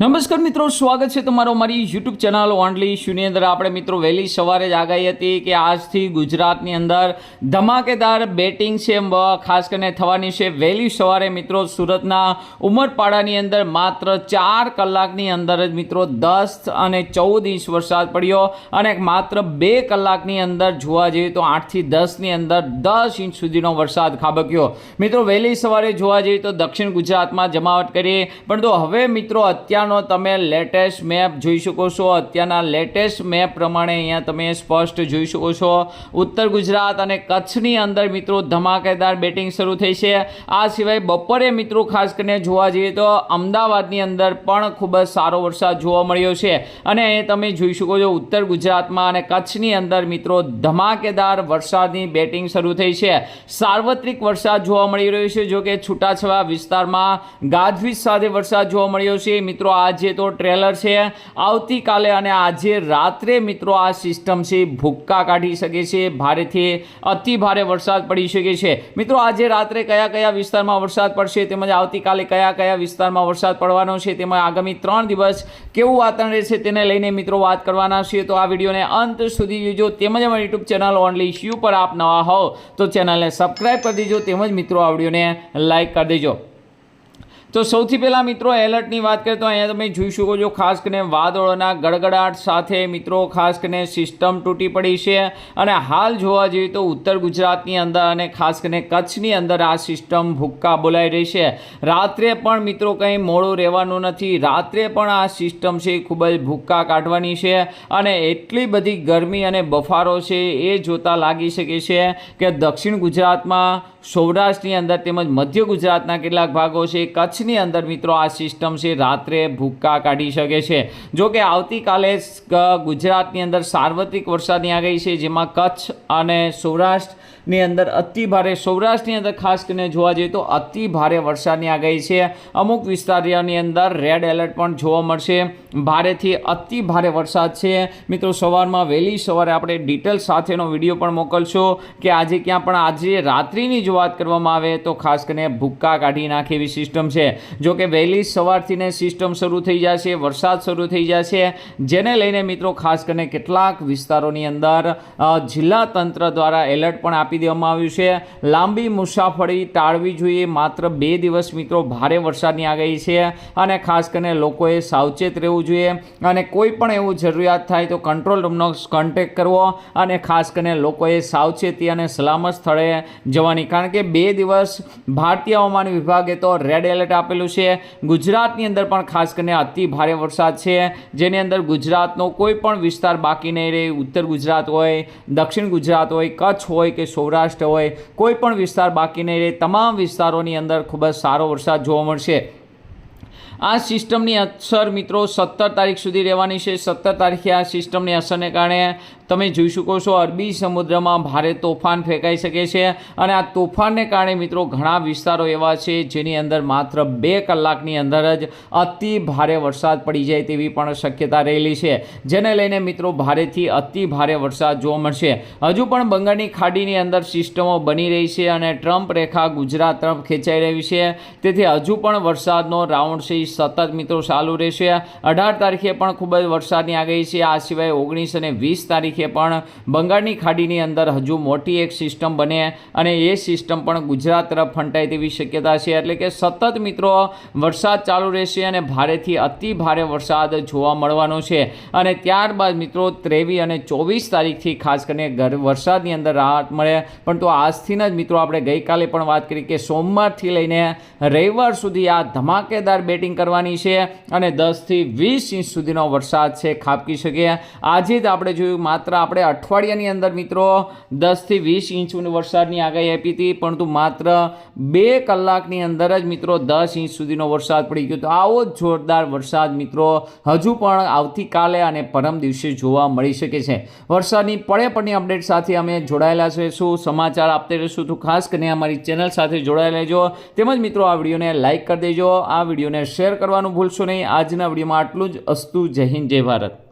નમસ્કાર મિત્રો, સ્વાગત છે તમારો મારી યુટ્યુબ ચેનલ ઓનલી શૂની અંદર આપણે મિત્રો વહેલી સવારે જ આગાહી હતી કે આજથી ગુજરાતની અંદર ધમાકેદાર બેટિંગ છે ખાસ કરીને થવાની છે. વહેલી સવારે મિત્રો સુરતના ઉમરપાડાની અંદર માત્ર ચાર કલાકની અંદર જ મિત્રો દસ અને ચૌદ ઇંચ વરસાદ પડ્યો અને માત્ર બે કલાકની અંદર જોવા જઈએ તો આઠથી દસની અંદર દસ ઇંચ સુધીનો વરસાદ ખાબક્યો. મિત્રો, વહેલી સવારે જોવા જઈએ તો દક્ષિણ ગુજરાતમાં જમાવટ કરી તો હવે મિત્રો અત્યારનો તમે લેટેસ્ટ મેપ જોઈ શકો છો. અત્યારના લેટેસ્ટ મેપ પ્રમાણે અહીંયા તમે સ્પષ્ટ જોઈ શકો છો. ઉત્તર ગુજરાત અને કચ્છની અંદર મિત્રો ધમાકેદાર બેટિંગ શરૂ થઈ છે. આ સિવાય બપોરે મિત્રો ખાસ કરીને જોવા જઈએ તો અમદાવાદની અંદર પણ ખૂબ જ સારો વરસાદ જોવા મળ્યો છે. અને એ તમે જોઈ શકો છો ઉત્તર ગુજરાતમાં અને કચ્છની અંદર મિત્રો ધમાકેદાર વરસાદની બેટિંગ શરૂ થઈ છે. સાર્વત્રિક વરસાદ જોવા મળી રહ્યો છે જો કે છૂટાછવાયા વિસ્તારમાં ગાજવીજ સાથે વરસાદ જોવા મળ્યો છે. મિત્રો આજે તો ટ્રેલર છે. આવતીકાલે અને આજે રાત્રે મિત્રો આ સિસ્ટમ છે, ભૂક્કા કાઢી શકે છે, ભારેથી અતિ ભારે વરસાદ પડી શકે છે. મિત્રો, આજે રાત્રે કયા કયા વિસ્તારમાં વરસાદ પડશે તેમજ આવતીકાલે કયા કયા વિસ્તારમાં વરસાદ પડવાનો છે તેમાં આગામી ત્રણ દિવસ કેવું વાતાવરણ રહેશે તેને લઈને મિત્રો વાત કરવાના છીએ. તો આ વિડીયોને અંત સુધી જોજો. તેમજ અમારી યુટ્યુબ ચેનલ ઓનલી ઇશ્યુ પર આપ નવા હો તો ચેનલને સબસ્ક્રાઈબ કરી દેજો. તેમજ મિત્રો, આ વિડીયોને લાઈક કરી દેજો. તો સૌથી પહેલાં મિત્રો એલર્ટની વાત કરીએ તો અહીંયા તમે જોઈ શકો છો, ખાસ કરીને વાદળોના ગડગડાટ સાથે મિત્રો ખાસ કરીને સિસ્ટમ તૂટી પડી છે અને હાલ જોવા જઈએ તો ઉત્તર ગુજરાતની અંદર અને ખાસ કરીને કચ્છની અંદર આ સિસ્ટમ ભૂક્કા બોલાઈ રહી છે. રાત્રે પણ મિત્રો કંઈ મોડું રહેવાનું નથી. રાત્રે પણ આ સિસ્ટમ છે ખૂબ જ ભૂક્કા કાઢવાની છે અને એટલી બધી ગરમી અને બફારો છે એ જોતા લાગી શકે છે કે દક્ષિણ ગુજરાતમાં સૌરાષ્ટ્રની અંદર તેમજ મધ્ય ગુજરાતના કેટલાક ભાગો છે કચ્છની અંદર મિત્રો આ સિસ્ટમ છે, રાત્રે ભૂક્કા કાઢી શકે છે. જો કે આવતીકાલે ગુજરાતની અંદર સાર્વત્રિક વરસાદની આગાહી છે, જેમાં કચ્છ અને સૌરાષ્ટ્રની અંદર અતિ ભારે, સૌરાષ્ટ્રની અંદર ખાસ કરીને જોવા જઈએ તો અતિ ભારે વરસાદની આગાહી છે. અમુક વિસ્તારની અંદર રેડ એલર્ટ પણ જોવા મળશે. ભારેથી અતિ ભારે વરસાદ છે. મિત્રો સવારમાં વહેલી સવારે આપણે ડિટેલ સાથેનો વીડિયો પણ મોકલશો કે આજે ક્યાં પણ આજે રાત્રિની જો વાત કરવામાં આવે તો ખાસ કરીને ભૂક્કા કાઢી નાખે એવી સિસ્ટમ છે. જો કે વહેલી સવારથી ને સિસ્ટમ શરૂ થઈ જશે, વરસાદ શરૂ થઈ જશે. જેને લઈને મિત્રો ખાસ કરીને કેટલાક વિસ્તારોની અંદર જિલ્લા તંત્ર દ્વારા એલર્ટ પણ આપી દેવામાં આવ્યું છે. લાંબી મુસાફરી ટાળવી જોઈએ. માત્ર બે દિવસ મિત્રો ભારે વરસાદની આગાહી છે અને ખાસ કરીને લોકોએ સાવચેત રહેવું જોઈએ અને કોઈ પણ એવું જરૂરિયાત થાય તો કંટ્રોલ રૂમનો કોન્ટેક કરવો અને ખાસ કરીને લોકોએ સાવચેતી અને સલામત સ્થળે જવાની. કારણ કે બે દિવસ ભારતીય હવામાન વિભાગે તો રેડ એલર્ટ આપેલું છે. ગુજરાતની અંદર પણ ખાસ કરીને અતિ ભારે વરસાદ છે. જેની અંદર ગુજરાતનો કોઈ પણ વિસ્તાર બાકી નહીં રહે. ઉત્તર ગુજરાત હોય, દક્ષિણ ગુજરાત હોય, કચ્છ હોય કે સૌરાષ્ટ્ર હોય, કોઈ પણ વિસ્તાર બાકી નહીં રહે. તમામ વિસ્તારોની અંદર ખૂબ જ સારો વરસાદ જોવા મળશે. આ સિસ્ટમની અસર મિત્રો સત્તર તારીખ સુધી રહેવાની છે. સત્તર તારીખે આ સિસ્ટમની અસરને કારણે તમે જોઈ શકો છો અરબી સમુદ્રમાં ભારે તોફાન ફેંકાઈ શકે છે અને આ તોફાનને કારણે મિત્રો ઘણા વિસ્તારો એવા છે જેની અંદર માત્ર બે કલાકની અંદર જ અતિ ભારે વરસાદ પડી જાય તેવી પણ શક્યતા રહેલી છે. જેને લઈને મિત્રો ભારેથી અતિ ભારે વરસાદ જોવા મળશે. હજુ પણ બંગાળની ખાડીની અંદર સિસ્ટમો બની રહી છે અને ટ્રમ્પ રેખા ગુજરાત તરફ ખેંચાઈ રહી છે. તેથી હજુ પણ વરસાદનો રાઉન્ડ છે. સતત મિત્રો ચાલુ રહેશે. અઢાર તારીખે પણ ખૂબ જ વરસાદની આગાહી છે. આ સિવાય ઓગણીસ અને વીસ તારીખે પણ બંગાળની ખાડીની અંદર હજુ મોટી એક સિસ્ટમ બને અને એ સિસ્ટમ પણ ગુજરાત તરફ ફંટાય તેવી શક્યતા છે. એટલે કે સતત મિત્રો વરસાદ ચાલુ રહેશે અને ભારેથી અતિ ભારે વરસાદ જોવા મળવાનો છે. અને ત્યારબાદ મિત્રો ત્રેવીસ અને ચોવીસ તારીખથી ખાસ કરીને ઘર વરસાદની અંદર રાહત મળે. પણ તો આજથી જ મિત્રો આપણે ગઈકાલે પણ વાત કરી કે સોમવારથી લઈને રવિવાર સુધી આ ધમાકેદાર બેટિંગ કરવાની છે અને દસથી વીસ ઇંચ સુધીનો વરસાદ છે, ખાબકી શકે. આજે જ આપણે જોયું, માત્ર આપણે અઠવાડિયાની અંદર મિત્રો, દસથી વીસ ઇંચ વરસાદની આગાહી આપી હતી, પરંતુ માત્ર બે કલાકની અંદર જ મિત્રો દસ ઇંચ સુધીનો વરસાદ પડી ગયો તો આવો જ જોરદાર વરસાદ મિત્રો હજુ પણ આવતીકાલે અને પરમ દિવસે જોવા મળી શકે છે. વરસાદની પડે પડની અપડેટ સાથે અમે જોડાયેલા છે. શું સમાચાર આપતે રહીશું તો ખાસ કરીને અમારી ચેનલ સાથે જોડાયેલા રહેજો. તેમજ મિત્રો, આ વિડીયોને લાઇક કરી દેજો. આ વિડીયોને શેર કરવાનું ભૂલશો નહીં. આજના વિડીયોમાં આટલું જ. અસ્તુ જય હિન્દ જય ભારત.